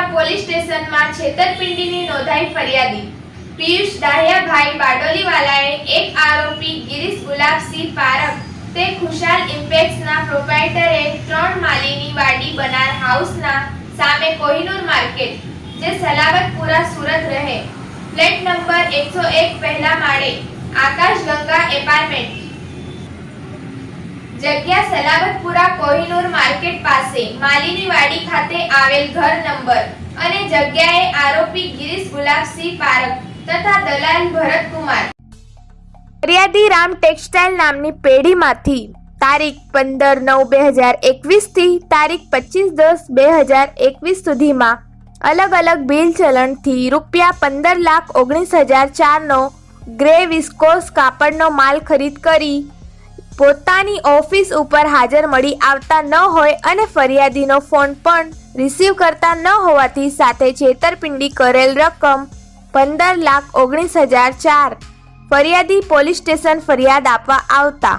Salabatpura police સ્ટેશનમાં છેતરપિંડીની નોંધાઈ ફરિયાદી. પિયુષ દાહિયાભાઈ બારડોલીવાલાએ એક આરોપી ગિરીશ ગુલાબસિંહ પારખ તે ખુશાલ ઇમ્પેક્સના પ્રોપ્રાઇટરે ત્રણ માળીની વાડી બનાર હાઉસના સામે કોહિનૂર માર્કેટ, જે સલાબતપુરા સુરત રહે. ફ્લેટ નંબર એકસો એક પહેલા માળે આકાશ ગંગા એપાર્ટમેન્ટ જગ્યા સલાબતપુરા કોહિનૂર માર્કેટ પાસે માલીની ખાતે આવેલ ઘર નંબર અને જગ્યાએ આરોપી ગિરીશ ગુલાબસિંહ પારખ તથા દલાલ ભરતકુમાર ફરિયાદી રામ ટેક્સટાઇલ નામની પેઢીમાંથી તારીખ પંદર નવ બે હજાર એકવીસથી તારીખ પચીસ દસ બે હજાર એકવીસ સુધીમાં અલગ અલગ બિલ ચલણથી રૂપિયા પંદર લાખ ઓગણીસ હજાર ચારનો ગ્રે વિસ્કોસ કાપડનો માલ ખરીદ કરી પોતાની ઓફિસ ઉપર હાજર મળી આવતા ન હોય અને ફરિયાદીનો ફોન પણ રિસીવ કરતા ન હોવાથી સાથે છેતરપિંડી કરેલ રકમ પંદર લાખ ઓગણીસ હજાર ચાર. ફરિયાદી પોલીસ સ્ટેશન ફરિયાદ આપવા આવતા.